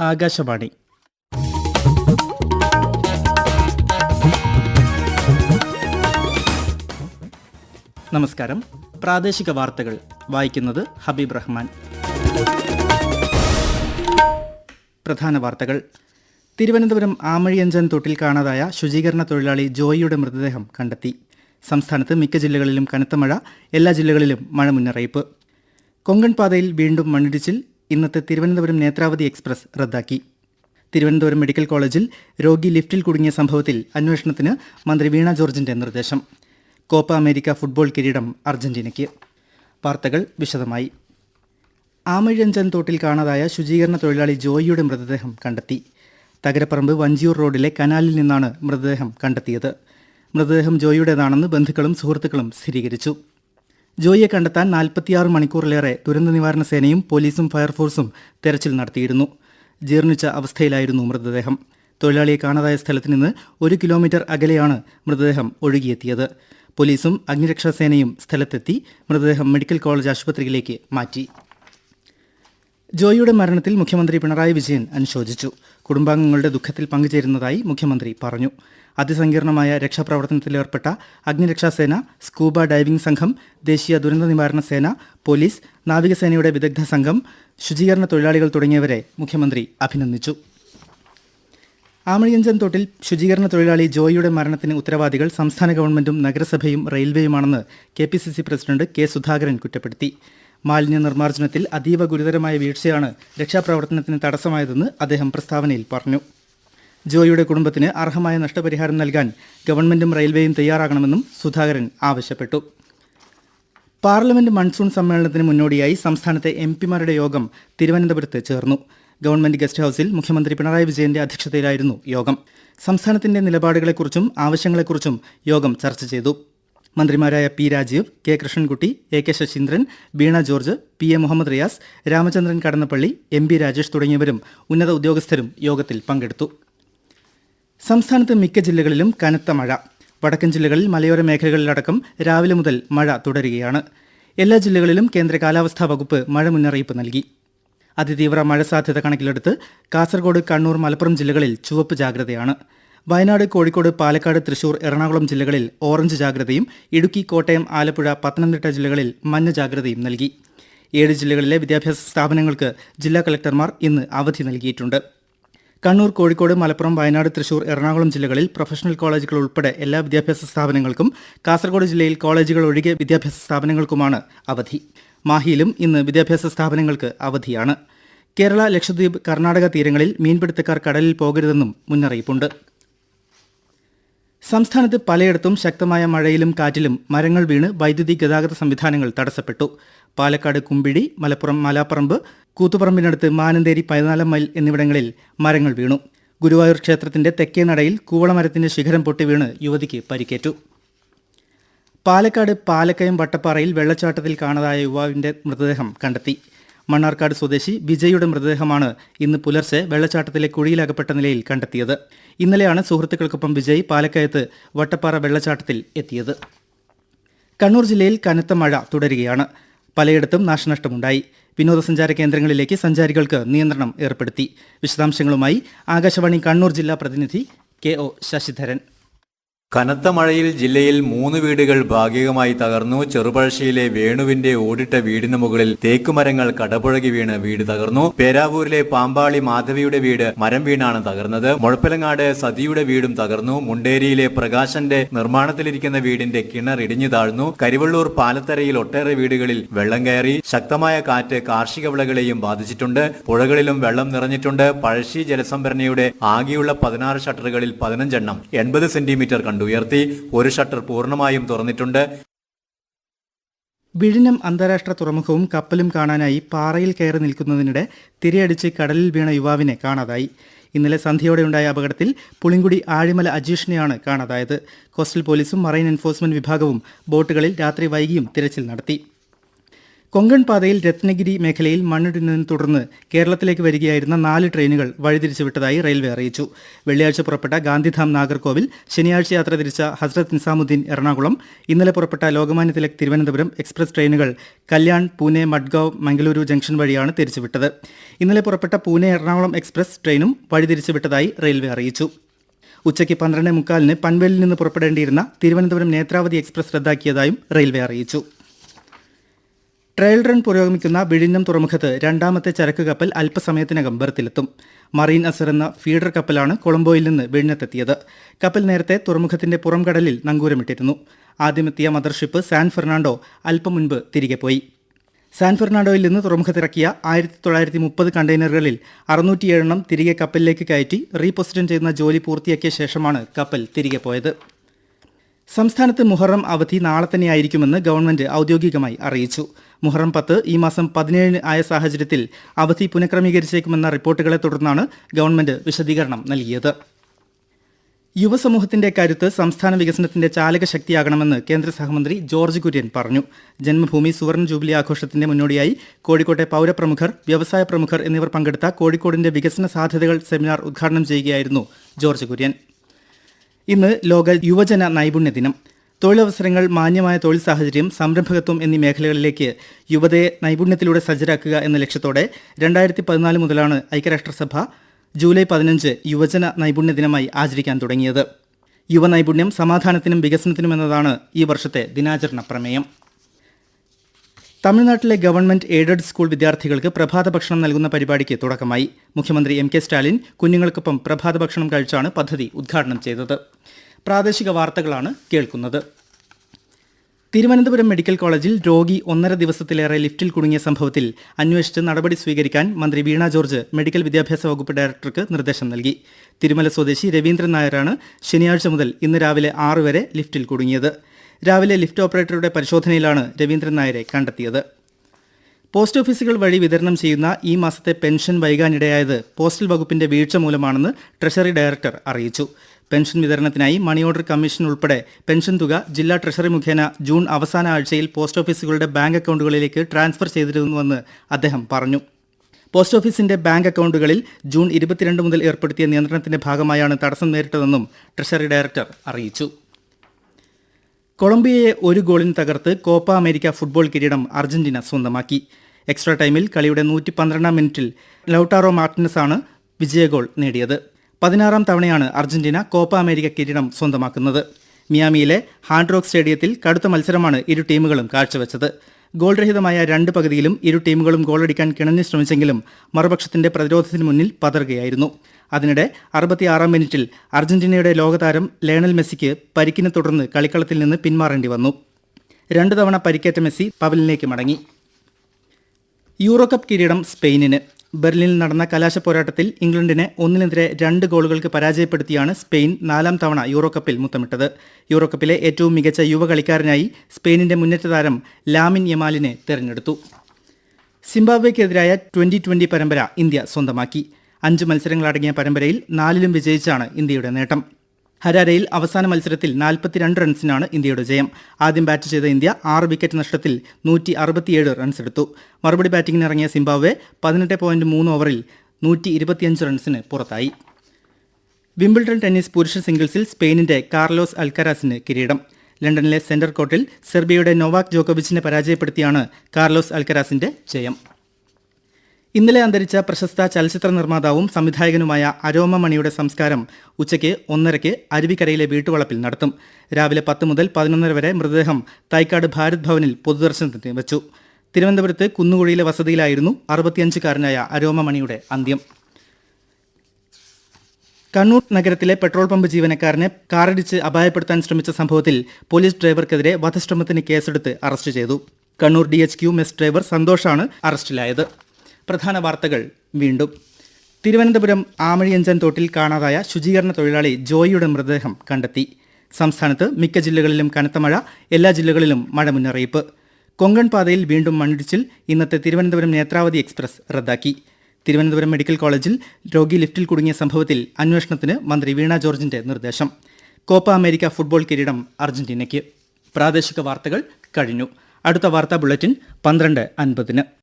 ആകാശവാണി. നമസ്കാരം. പ്രാദേശിക വാർത്തകൾ. വായിക്കുന്നത് ഹബീബ് റഹ്മാൻ. പ്രധാന വാർത്തകൾ. തിരുവനന്തപുരം ആമഴിയഞ്ചൻ തൊട്ടിൽ കാണാതായ ശുചീകരണ തൊഴിലാളി ജോയിയുടെ മൃതദേഹം കണ്ടെത്തി. സംസ്ഥാനത്ത് മിക്ക ജില്ലകളിലും കനത്ത മഴ എല്ലാ ജില്ലകളിലും മഴ മുന്നറിയിപ്പ്. കൊങ്കൺ പാതയിൽ വീണ്ടും മണ്ണിടിച്ചിൽ ഇന്നത്തെ തിരുവനന്തപുരം നേത്രാവതി എക്സ്പ്രസ് റദ്ദാക്കി. തിരുവനന്തപുരം മെഡിക്കൽ കോളേജിൽ രോഗി ലിഫ്റ്റിൽ കുടുങ്ങിയ സംഭവത്തിൽ അന്വേഷണത്തിന് മന്ത്രി വീണ ജോർജിന്റെ നിർദ്ദേശം. കോപ്പ അമേരിക്ക ഫുട്ബോൾ കിരീടം അർജന്റീനയ്ക്ക്. വാർത്തകൾ വിശദമായി. ആമഴഞ്ചൻ തോട്ടിൽ കാണാതായ ശുചീകരണ തൊഴിലാളി ജോയിയുടെ മൃതദേഹം കണ്ടെത്തി. തകരപ്പറമ്പ് വഞ്ചിയൂർ റോഡിലെ കനാലിൽ നിന്നാണ് മൃതദേഹം കണ്ടെത്തിയത്. മൃതദേഹം ജോയിയുടേതാണെന്ന് ബന്ധുക്കളും സുഹൃത്തുക്കളും സ്ഥിരീകരിച്ചു. ജോയിയെ കണ്ടെത്താൻ നാൽപ്പത്തിയാറ് മണിക്കൂറിലേറെ ദുരന്ത നിവാരണ സേനയും പോലീസും ഫയർഫോഴ്സും തെരച്ചിൽ നടത്തിയിരുന്നു. ജീർണിച്ച അവസ്ഥയിലായിരുന്നു മൃതദേഹം. തൊഴിലാളിയെ കാണാതായ സ്ഥലത്ത് നിന്ന് ഒരു കിലോമീറ്റർ അകലെയാണ് മൃതദേഹം ഒഴുകിയെത്തിയത്. പോലീസും അഗ്നിരക്ഷാസേനയും സ്ഥലത്തെത്തി മൃതദേഹം മെഡിക്കൽ കോളേജ് ആശുപത്രിയിലേക്ക് മാറ്റി. ജോയിയുടെ മരണത്തിൽ മുഖ്യമന്ത്രി പിണറായി വിജയൻ അനുശോചിച്ചു. കുടുംബാംഗങ്ങളുടെ ദുഃഖത്തിൽ പങ്കുചേരുന്നതായി മുഖ്യമന്ത്രി പറഞ്ഞു. അതിസങ്കീർണമായ രക്ഷാപ്രവർത്തനത്തിലേർപ്പെട്ട അഗ്നിരക്ഷാസേന സ്കൂബ ഡൈവിംഗ് സംഘം ദേശീയ ദുരന്ത നിവാരണ സേന പോലീസ് നാവികസേനയുടെ വിദഗ്ധ സംഘം ശുചീകരണ തൊഴിലാളികൾ തുടങ്ങിയവരെ മുഖ്യമന്ത്രി അഭിനന്ദിച്ചു. ആമഴിയഞ്ചൻ തോട്ടിൽ ശുചീകരണ തൊഴിലാളി ജോയിയുടെ മരണത്തിന് ഉത്തരവാദികൾ സംസ്ഥാന ഗവൺമെന്റും നഗരസഭയും റെയിൽവേയുമാണെന്ന് K P C C president K Sudhakaran കുറ്റപ്പെടുത്തി. മാലിന്യ നിർമ്മാർജനത്തിൽ അതീവ ഗുരുതരമായ വീഴ്ചയാണ് രക്ഷാപ്രവർത്തനത്തിന് തടസ്സമായതെന്ന് അദ്ദേഹം പ്രസ്താവനയിൽ പറഞ്ഞു. ജോയിയുടെ കുടുംബത്തിന് അർഹമായ നഷ്ടപരിഹാരം നൽകാൻ ഗവൺമെന്റും റെയിൽവേയും തയ്യാറാകണമെന്നും സുധാകരൻ ആവശ്യപ്പെട്ടു. പാർലമെന്റ് മൺസൂൺ സമ്മേളനത്തിന് മുന്നോടിയായി സംസ്ഥാനത്തെ എം പിമാരുടെ യോഗം തിരുവനന്തപുരത്ത് ചേർന്നു. ഗവൺമെന്റ് ഗസ്റ്റ് ഹൌസിൽ മുഖ്യമന്ത്രി പിണറായി വിജയന്റെ അധ്യക്ഷതയിലായിരുന്നു യോഗം. സംസ്ഥാനത്തിന്റെ നിലപാടുകളെക്കുറിച്ചും ആവശ്യങ്ങളെക്കുറിച്ചും യോഗം ചർച്ച ചെയ്തു. മന്ത്രിമാരായ P Rajeev K Krishnankutty A K Saseendran Veena George P A Muhammad Riyas Ramachandran Kadannappally M B Rajesh തുടങ്ങിയവരും ഉന്നത ഉദ്യോഗസ്ഥരും യോഗത്തിൽ പങ്കെടുത്തു. സംസ്ഥാനത്ത് മിക്ക ജില്ലകളിലും കനത്ത മഴ. വടക്കൻ ജില്ലകളിൽ മലയോര മേഖലകളിലടക്കം രാവിലെ മുതൽ മഴ തുടരുകയാണ്. എല്ലാ ജില്ലകളിലും കേന്ദ്ര കാലാവസ്ഥാ വകുപ്പ് മഴ മുന്നറിയിപ്പ് നൽകി. അതിതീവ്ര മഴ സാധ്യത കണക്കിലെടുത്ത് കാസർഗോഡ് കണ്ണൂർ മലപ്പുറം ജില്ലകളിൽ ചുവപ്പ് ജാഗ്രതയാണ്. വയനാട് കോഴിക്കോട് പാലക്കാട് തൃശൂർ എറണാകുളം ജില്ലകളിൽ ഓറഞ്ച് ജാഗ്രതയും ഇടുക്കി കോട്ടയം ആലപ്പുഴ പത്തനംതിട്ട ജില്ലകളിൽ മഞ്ഞ ജാഗ്രതയും നൽകി. ഏഴ് ജില്ലകളിലെ വിദ്യാഭ്യാസ സ്ഥാപനങ്ങൾക്ക് ജില്ലാ കളക്ടർമാർ ഇന്ന് അവധി നൽകിയിട്ടുണ്ട്. കണ്ണൂർ കോഴിക്കോട് മലപ്പുറം വയനാട് തൃശൂർ എറണാകുളം ജില്ലകളിൽ പ്രൊഫഷണൽ കോളേജുകൾ ഉൾപ്പെടെ എല്ലാ വിദ്യാഭ്യാസ സ്ഥാപനങ്ങൾക്കും കാസർഗോഡ് ജില്ലയിൽ കോളേജുകൾ ഒഴികെ വിദ്യാഭ്യാസ സ്ഥാപനങ്ങൾക്കുമാണ് അവധി. മാഹിയിലും ഇന്ന് വിദ്യാഭ്യാസ സ്ഥാപനങ്ങൾക്ക് അവധിയാണ്. കേരള ലക്ഷദ്വീപ് കർണാടക തീരങ്ങളിൽ മീൻപിടുത്തക്കാർ കടലിൽ പോകരുതെന്നും മുന്നറിയിപ്പുണ്ട്. സംസ്ഥാനത്ത് പലയിടത്തും ശക്തമായ മഴയിലും കാറ്റിലും മരങ്ങൾ വീണ് വൈദ്യുതി ഗതാഗത സംവിധാനങ്ങൾ തടസ്സപ്പെട്ടു. പാലക്കാട് കുമ്പിടി മലപ്പുറം മലാപ്പറമ്പ് കൂത്തുപറമ്പിനടുത്ത് മാനന്തേരി പതിനാലാം മൈൽ എന്നിവിടങ്ങളിൽ മരങ്ങൾ വീണു. ഗുരുവായൂർ ക്ഷേത്രത്തിന്റെ തെക്കേ നടയിൽ കൂവളമരത്തിന്റെ ശിഖരം പൊട്ടി വീണ് യുവതിക്ക് പരിക്കേറ്റു. പാലക്കാട് പാലക്കയം വട്ടപ്പാറയിൽ വെള്ളച്ചാട്ടത്തിൽ കാണാതായ യുവാവിന്റെ മൃതദേഹം കണ്ടെത്തി. മണ്ണാർക്കാട് സ്വദേശി വിജയുടെ മൃതദേഹമാണ് ഇന്ന് പുലർച്ചെ വെള്ളച്ചാട്ടത്തിലെ കുഴിയിലകപ്പെട്ട നിലയിൽ കണ്ടെത്തിയത്. ഇന്നലെയാണ് സുഹൃത്തുക്കൾക്കൊപ്പം വിജയ് പാലക്കയത്ത് വട്ടപ്പാറ വെള്ളച്ചാട്ടത്തിൽ എത്തിയത്. കണ്ണൂർ ജില്ലയിൽ കനത്ത മഴ തുടരുകയാണ്. പലയിടത്തും നാശനഷ്ടമുണ്ടായി. വിനോദസഞ്ചാര കേന്ദ്രങ്ങളിലേക്ക് സഞ്ചാരികൾക്ക് നിയന്ത്രണം ഏർപ്പെടുത്തി. വിശദാംശങ്ങളുമായി ആകാശവാണി കണ്ണൂർ ജില്ലാ പ്രതിനിധി കെ ഒ ശശിധരൻ. കനത്ത മഴയിൽ ജില്ലയിൽ മൂന്ന് വീടുകൾ ഭാഗികമായി തകർന്നു. ചെറുപഴശ്ശിയിലെ വേണുവിന്റെ ഓടിട്ട വീടിന് മുകളിൽ തേക്കുമരങ്ങൾ കടപുഴകി വീണ് വീട് തകർന്നു. പേരാവൂരിലെ പാമ്പാളി മാധവിയുടെ വീട് മരം വീണാണ് തകർന്നത്. മുഴപ്പിലങ്ങാട് സതിയുടെ വീടും തകർന്നു. മുണ്ടേരിയിലെ പ്രകാശന്റെ നിർമ്മാണത്തിലിരിക്കുന്ന വീടിന്റെ കിണർ ഇടിഞ്ഞു താഴ്ന്നു. കരിവള്ളൂർ പാലത്തരയിൽ ഒട്ടേറെ വീടുകളിൽ വെള്ളം കയറി. ശക്തമായ കാറ്റ് കാർഷിക വിളകളെയും ബാധിച്ചിട്ടുണ്ട്. പുഴകളിലും വെള്ളം നിറഞ്ഞിട്ടുണ്ട്. പഴശ്ശി ജലസംഭരണിയുടെ ആകെയുള്ള പതിനാറ് ഷട്ടറുകളിൽ പതിനഞ്ചെണ്ണം എൺപത് സെന്റിമീറ്റർ കണ്ടുയർത്തി ഒരു ഷട്ടർ പൂർണമായും തുറന്നിട്ടുണ്ട്. വിഴിഞ്ഞം അന്താരാഷ്ട്ര തുറമുഖവും കപ്പലും കാണാനായി പാറയിൽ കയറി നിൽക്കുന്നതിനിടെ തിരയടിച്ച് കടലിൽ വീണ യുവാവിനെ കാണാതായി. ഇന്നലെ സന്ധ്യയോടെയുണ്ടായ അപകടത്തിൽ പുളിങ്കുടി ആഴിമല അജീഷിനെയാണ് കാണാതായത്. കോസ്റ്റൽ പോലീസും മറൈൻ എൻഫോഴ്സ്മെന്റ് വിഭാഗവും ബോട്ടുകളിൽ രാത്രി വൈകിയും തിരച്ചിൽ നടത്തി. കൊങ്കൺ പാതയിൽ രത്നഗിരി മേഖലയിൽ മണ്ണിടിഞ്ഞതിനെ തുടർന്ന് കേരളത്തിലേക്ക് വരികയായിരുന്ന നാല് ട്രെയിനുകൾ വഴിതിരിച്ചുവിട്ടതായി റെയിൽവേ അറിയിച്ചു. വെള്ളിയാഴ്ച പുറപ്പെട്ട ഗാന്ധിധാം നാഗർകോവിൽ ശനിയാഴ്ച യാത്ര തിരിച്ച ഹസ്രത് നിസാമുദ്ദീൻ എറണാകുളം ഇന്നലെ പുറപ്പെട്ട ലോകമാന്യ തിലക് തിരുവനന്തപുരം എക്സ്പ്രസ് ട്രെയിനുകൾ കല്യാൺ പൂനെ മഡ്ഗാവ് മംഗളൂരു ജംഗ്ഷൻ വഴിയാണ് തിരിച്ചുവിട്ടത്. ഇന്നലെ പുറപ്പെട്ട പൂനെ എറണാകുളം എക്സ്പ്രസ് ട്രെയിനും വഴിതിരിച്ചുവിട്ടതായി റെയിൽവേ അറിയിച്ചു. ഉച്ചയ്ക്ക് പന്ത്രണ്ട് മുക്കാലിന് പൻവേലിൽ നിന്ന് പുറപ്പെടേണ്ടിയിരുന്ന തിരുവനന്തപുരം നേത്രാവതി എക്സ്പ്രസ് റദ്ദാക്കിയതായും റെയിൽവേ അറിയിച്ചു. ട്രയൽ റൺ പുരോഗമിക്കുന്ന വിഴിഞ്ഞം തുറമുഖത്ത് രണ്ടാമത്തെ ചരക്ക് കപ്പൽ അല്പസമയത്തിനകം ബർത്തിലെത്തും. മറീൻ അസർ എന്ന ഫീഡർ കപ്പലാണ് കൊളംബോയിൽ നിന്ന് വിഴിഞ്ഞത്തെത്തിയത്. കപ്പൽ നേരത്തെ തുറമുഖത്തിന്റെ പുറംകടലിൽ നങ്കൂരമിട്ടിരുന്നു. ആദ്യമെത്തിയ മദർഷിപ്പ് സാൻ ഫെർണാണ്ടോ അല്പം മുൻപ് തിരികെ പോയി. സാൻ ഫെർണാണ്ടോയിൽ നിന്ന് തുറമുഖത്തിറക്കിയ ആയിരത്തി തൊള്ളായിരത്തി മുപ്പത് കണ്ടെയ്നറുകളിൽ അറുന്നൂറ്റിയേഴെണ്ണം തിരികെ കപ്പലിലേക്ക് കയറ്റി റീപൊസിഷൻ ചെയ്യുന്ന ജോലി പൂർത്തിയാക്കിയ ശേഷമാണ് കപ്പൽ തിരികെ പോയത്. സംസ്ഥാനത്ത് മുഹറം അവധി നാളെ തന്നെയായിരിക്കുമെന്ന് ഗവൺമെന്റ് ഔദ്യോഗികമായി അറിയിച്ചു. മുഹറം പത്ത് ഈ മാസം പതിനേഴിന് ആയ സാഹചര്യത്തിൽ അവധി പുനഃക്രമീകരിച്ചേക്കുമെന്ന റിപ്പോർട്ടുകളെ തുടർന്നാണ് ഗവൺമെന്റ് വിശദീകരണം നൽകിയത്. യുവസമൂഹത്തിന്റെ കരുത്ത് സംസ്ഥാന വികസനത്തിന്റെ ചാലക ശക്തിയാകണമെന്ന് കേന്ദ്ര സഹമന്ത്രി ജോർജ് കുര്യൻ പറഞ്ഞു. ജന്മഭൂമി സുവർണ ജൂബിലി ആഘോഷത്തിന്റെ മുന്നോടിയായി കോഴിക്കോട്ടെ പൗരപ്രമുഖർ വ്യവസായ പ്രമുഖർ എന്നിവർ പങ്കെടുത്ത കോഴിക്കോടിന്റെ വികസന സാധ്യതകൾ സെമിനാർ ഉദ്ഘാടനം ചെയ്യുകയായിരുന്നു ജോർജ് കുര്യൻ. ഇന്ന് ലോക യുവജന നൈപുണ്യ ദിനം. തൊഴിലവസരങ്ങൾ മാന്യമായ തൊഴിൽ സാഹചര്യം സംരംഭകത്വം എന്നീ മേഖലകളിലേക്ക് യുവതയെ നൈപുണ്യത്തിലൂടെ സജ്ജരാക്കുക എന്ന ലക്ഷ്യത്തോടെ രണ്ടായിരത്തി പതിനാല് മുതലാണ് ഐക്യരാഷ്ട്രസഭ ജൂലൈ പതിനഞ്ച് യുവജന നൈപുണ്യ ദിനമായി ആചരിക്കാൻ തുടങ്ങിയത്. യുവ നൈപുണ്യം സമാധാനത്തിനും വികസനത്തിനും എന്നതാണ് ഈ വർഷത്തെ ദിനാചരണ പ്രമേയം. തമിഴ്നാട്ടിലെ ഗവൺമെന്റ് എയ്ഡഡ് സ്കൂൾ വിദ്യാർത്ഥികൾക്ക് പ്രഭാത ഭക്ഷണം നൽകുന്ന പരിപാടിക്ക് തുടക്കമായി. മുഖ്യമന്ത്രി എം കെ സ്റ്റാലിൻ കുഞ്ഞുങ്ങൾക്കൊപ്പം പ്രഭാത ഭക്ഷണം കഴിച്ചാണ് പദ്ധതി ഉദ്ഘാടനം ചെയ്തത്. പ്രാദേശിക വാർത്തകളാണ് കേൾക്കുന്നത്. തിരുവനന്തപുരം മെഡിക്കൽ കോളേജിൽ രോഗി ഒന്നര ദിവസത്തിലേറെ ലിഫ്റ്റിൽ കുടുങ്ങിയ സംഭവത്തിൽ അന്വേഷിച്ച് നടപടി സ്വീകരിക്കാൻ മന്ത്രി വീണ ജോർജ് മെഡിക്കൽ വിദ്യാഭ്യാസ വകുപ്പ് ഡയറക്ടർക്ക് നിർദ്ദേശം നൽകി. തിരുമല സ്വദേശി രവീന്ദ്രൻ നായരാണ് ശനിയാഴ്ച മുതൽ ഇന്ന് രാവിലെ ആറ് വരെ ലിഫ്റ്റിൽ കുടുങ്ങിയത്. രാവിലെ ലിഫ്റ്റ് ഓപ്പറേറ്ററുടെ പരിശോധനയിലാണ് രവീന്ദ്രൻ നായരെ കണ്ടെത്തിയത്. പോസ്റ്റ് ഓഫീസുകൾ വഴി വിതരണം ചെയ്യുന്ന ഈ മാസത്തെ പെൻഷൻ വൈകാനിടയായത് പോസ്റ്റൽ വകുപ്പിന്റെ വീഴ്ച മൂലമാണെന്ന് ട്രഷറി ഡയറക്ടർ അറിയിച്ചു. പെൻഷൻ വിതരണത്തിനായി മണി ഓർഡർ കമ്മീഷൻ ഉൾപ്പെടെ പെൻഷൻ തുക ജില്ലാ ട്രഷറി മുഖേന ജൂൺ അവസാന ആഴ്ചയിൽ പോസ്റ്റ് ഓഫീസുകളുടെ ബാങ്ക് അക്കൗണ്ടുകളിലേക്ക് ട്രാൻസ്ഫർ ചെയ്തിരുന്നുവെന്ന് അദ്ദേഹം പറഞ്ഞു. പോസ്റ്റ് ഓഫീസിന്റെ ബാങ്ക് അക്കൗണ്ടുകളിൽ ജൂൺ ഇരുപത്തിരണ്ട് മുതൽ ഏർപ്പെടുത്തിയ നിയന്ത്രണത്തിന്റെ ഭാഗമായാണ് തടസ്സം നേരിട്ടതെന്നും ട്രഷറി ഡയറക്ടർ അറിയിച്ചു. കൊളംബിയയെ ഒരു ഗോളിന് തകർത്ത് കോപ്പ അമേരിക്ക ഫുട്ബോൾ കിരീടം അർജന്റീന സ്വന്തമാക്കി. എക്സ്ട്രാ ടൈമിൽ കളിയുടെ നൂറ്റി പന്ത്രണ്ടാം മിനിറ്റിൽ ലൌട്ടാറോ മാർട്ടിനസ് ആണ് വിജയഗോൾ നേടിയത്. പതിനാറാം തവണയാണ് അർജന്റീന കോപ്പ അമേരിക്ക കിരീടം സ്വന്തമാക്കുന്നത്. മിയാമിയിലെ ഹാൻഡ്രോക് സ്റ്റേഡിയത്തിൽ കടുത്ത മത്സരമാണ് ഇരു ടീമുകളും കാഴ്ചവെച്ചത്. ഗോൾ രഹിതമായ രണ്ട് പകുതിയിലും ഇരു ടീമുകളും ഗോളടിക്കാൻ കിണഞ്ഞു ശ്രമിച്ചെങ്കിലും മറുപക്ഷത്തിന്റെ പ്രതിരോധത്തിന് മുന്നിൽ പതറുകയായിരുന്നു. അതിനിടെ അറുപത്തിയാറാം മിനിറ്റിൽ അർജന്റീനയുടെ ലോകതാരം ലയണൽ മെസ്സിക്ക് പരിക്കിനെ തുടർന്ന് കളിക്കളത്തിൽ നിന്ന് പിന്മാറേണ്ടി വന്നു. രണ്ടു തവണ പരിക്കേറ്റ മെസ്സി പവലിലേക്ക് മടങ്ങി. യൂറോ കപ്പ് കിരീടം സ്പെയിനിന്. ബെർലിനിൽ നടന്ന കലാശ പോരാട്ടത്തിൽ ഇംഗ്ലണ്ടിനെ ഒന്നിനെതിരെ രണ്ട് ഗോളുകൾക്ക് പരാജയപ്പെടുത്തിയാണ് സ്പെയിൻ നാലാം തവണ യൂറോകപ്പിൽ മുത്തമിട്ടത്. യൂറോകപ്പിലെ ഏറ്റവും മികച്ച യുവ കളിക്കാരനായി സ്പെയിനിന്റെ മുന്നേറ്റ താരം ലാമിൻ യമാലിനെ തെരഞ്ഞെടുത്തു. സിംബാബ്വേക്കെതിരായ ട്വന്റി ട്വന്റി പരമ്പര ഇന്ത്യ സ്വന്തമാക്കി. അഞ്ച് മത്സരങ്ങളടങ്ങിയ പരമ്പരയിൽ നാലിലും വിജയിച്ചാണ് ഇന്ത്യയുടെ നേട്ടം. ഹരാരയിൽ അവസാന മത്സരത്തിൽ നാൽപ്പത്തിരണ്ട് റൺസിനാണ് ഇന്ത്യയുടെ ജയം. ആദ്യം ബാറ്റ് ചെയ്ത ഇന്ത്യ ആറ് വിക്കറ്റ് നഷ്ടത്തിൽ നൂറ്റി അറുപത്തിയേഴ് റൺസ് എടുത്തു. മറുപടി ബാറ്റിംഗിനിറങ്ങിയ സിംബാബ്വെ പതിനെട്ട് പോയിന്റ് മൂന്ന് ഓവറിൽ നൂറ്റി ഇരുപത്തിയഞ്ച് റൺസിന് പുറത്തായി. വിംബിൾട്ടൺ ടെന്നീസ് പുരുഷ സിംഗിൾസിൽ സ്പെയിനിന്റെ കാർലോസ് അൽക്കരാസിന് കിരീടം. ലണ്ടനിലെ സെന്റർ കോർട്ടിൽ സെർബിയയുടെ നൊവാക് ജോക്കോവിച്ചിനെ പരാജയപ്പെടുത്തിയാണ് കാർലോസ് അൽക്കരാസിന്റെ ജയം. ഇന്നലെ അന്തരിച്ച പ്രശസ്ത ചലച്ചിത്ര നിർമ്മാതാവും സംവിധായകനുമായ അരോമ മണിയുടെ സംസ്കാരം ഉച്ചയ്ക്ക് ഒന്നരയ്ക്ക് അരുവിക്കരയിലെ വീട്ടുവളപ്പിൽ നടത്തും. രാവിലെ പത്ത് മുതൽ പതിനൊന്നര വരെ മൃതദേഹം തൈക്കാട് ഭാരത് ഭവനിൽ പൊതുദർശനത്തിന് വെച്ചു. തിരുവനന്തപുരത്ത് കുന്നുകുഴിയിലെ വസതിയിലായിരുന്നു അറുപത്തിയഞ്ചുകാരനായ അരോമ മണിയുടെ അന്ത്യം. കണ്ണൂർ നഗരത്തിലെ പെട്രോൾ പമ്പ് ജീവനക്കാരനെ കാറിടിച്ച് അപായപ്പെടുത്താൻ ശ്രമിച്ച സംഭവത്തിൽ പോലീസ് ഡ്രൈവർക്കെതിരെ വധശ്രമത്തിന് കേസെടുത്ത് അറസ്റ്റ് ചെയ്തു. Kannur D H Q mess driver സന്തോഷാണ് അറസ്റ്റിലായത്. പ്രധാന വാർത്തകൾ വീണ്ടും. തിരുവനന്തപുരം ആമഴിയഞ്ചൻ തോട്ടിൽ കാണാതായ ശുചീകരണ തൊഴിലാളി ജോയിയുടെ മൃതദേഹം കണ്ടെത്തി. സംസ്ഥാനത്ത് മിക്ക ജില്ലകളിലും കനത്ത മഴ എല്ലാ ജില്ലകളിലും മഴ മുന്നറിയിപ്പ്. കൊങ്കൺ പാതയിൽ വീണ്ടും മണ്ണിടിച്ചിൽ ഇന്നത്തെ തിരുവനന്തപുരം നേത്രാവതി എക്സ്പ്രസ് റദ്ദാക്കി. തിരുവനന്തപുരം മെഡിക്കൽ കോളേജിൽ രോഗി ലിഫ്റ്റിൽ കുടുങ്ങിയ സംഭവത്തിൽ അന്വേഷണത്തിന് മന്ത്രി വീണ ജോർജിന്റെ നിർദ്ദേശം. കോപ്പ അമേരിക്ക ഫുട്ബോൾ കിരീടം അർജന്റീനയ്ക്ക്. പ്രാദേശിക വാർത്തകൾ കഴിഞ്ഞു. അടുത്ത വാർത്താ ബുള്ളറ്റിൻ പന്ത്രണ്ട് അൻപതിന്.